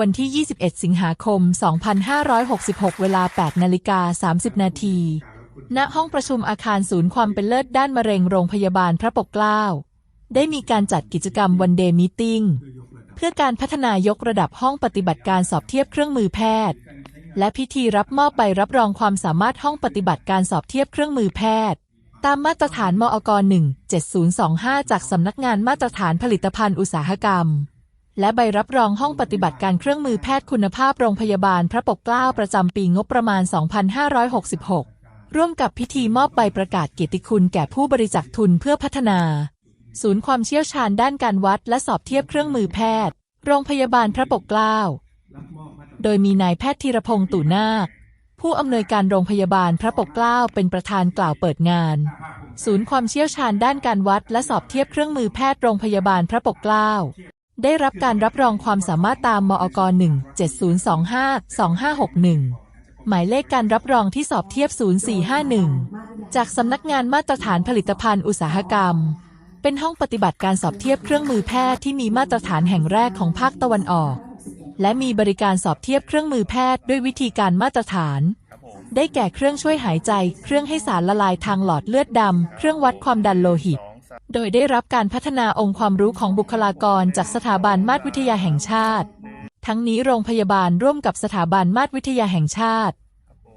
วันที่ 21 สิงหาคม 2566 เวลา 8 นาฬิกา 30 นาที ณ ห้องประชุมอาคารศูนย์ความเป็นเลิศด้านมะเร็งโรงพยาบาลพระปกเกล้า ได้มีการจัดกิจกรรมวันเดย์ม e ติ้งเพื่อการพัฒนายกระดับห้องปฏิบัติการสอบเทียบเครื่องมือแพทย์ และพิธีรับมอบใบรับรองความสามารถห้องปฏิบัติการสอบเทียบเครื่องมือแพทย์ ตามมาตรฐานมอก17025 จากสำนักงานมาตรฐานผลิตภัณฑ์อุตสาหกรรม และใบรับรองห้องปฏิบัติการเครื่องมือแพทย์คุณภาพโรงพยาบาลพระปกเกล้าประจำปีงบประมาณ 2566 ร่วมกับพิธีมอบใบประกาศเกียรติคุณแก่ผู้บริจาคทุนเพื่อพัฒนา ศูนย์ความเชี่ยวชาญด้านการวัดและสอบเทียบเครื่องมือแพทย์ โรงพยาบาลพระปกเกล้า โดยมีนายแพทย์ธีรพงศ์ตู่นาคผู้อำนวยการโรงพยาบาลพระปกเกล้าเป็นประธานกล่าวเปิดงาน ศูนย์ความเชี่ยวชาญด้านการวัดและสอบเทียบเครื่องมือแพทย์โรงพยาบาลพระปกเกล้า ได้รับการรับรองความสามารถตามมอก17025-2561 หมายเลขการรับรองที่สอบเทียบ 0451 จากสำนักงานมาตรฐานผลิตภัณฑ์อุตสาหกรรม เป็นห้องปฏิบัติการสอบเทียบเครื่องมือแพทย์ที่มีมาตรฐานแห่งแรกของภาคตะวันออก และมีบริการสอบเทียบเครื่องมือแพทย์ด้วยวิธีการมาตรฐาน ได้แก่เครื่องช่วยหายใจ เครื่องให้สารละลายทางหลอดเลือดดำ เครื่องวัดความดันโลหิต โดยได้รับการพัฒนาองค์ความรู้ของบุคลากรจากสถาบันมาตรวิทยาแห่งชาติ ทั้งนี้โรงพยาบาลร่วมกับสถาบันมาตรวิทยาแห่งชาติ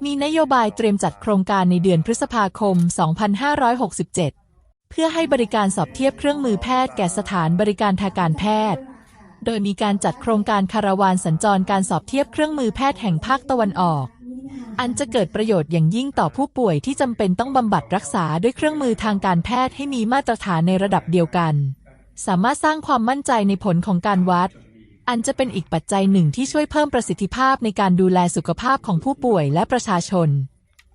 มีนโยบายเตรียมจัดโครงการในเดือนพฤษภาคม 2567 เพื่อให้บริการสอบเทียบเครื่องมือแพทย์แก่สถานบริการทางการแพทย์ โดยมีการจัดโครงการคาราวานสัญจรการสอบเทียบเครื่องมือแพทย์แห่งภาคตะวันออก อันจะเกิดประโยชน์อย่างยิ่งต่อผู้ป่วยที่จำเป็นต้องบำบัดรักษาด้วยเครื่องมือทางการแพทย์ให้มีมาตรฐานในระดับเดียวกัน สามารถสร้างความมั่นใจในผลของการวัด อันจะเป็นอีกปัจจัยหนึ่งที่ช่วยเพิ่มประสิทธิภาพในการดูแลสุขภาพของผู้ป่วยและประชาชน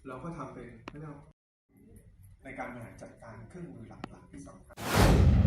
เราก็ทำเป็นเขาเรียกว่าในการบริหารจัดการเครื่องมือหลักๆที่สำคัญ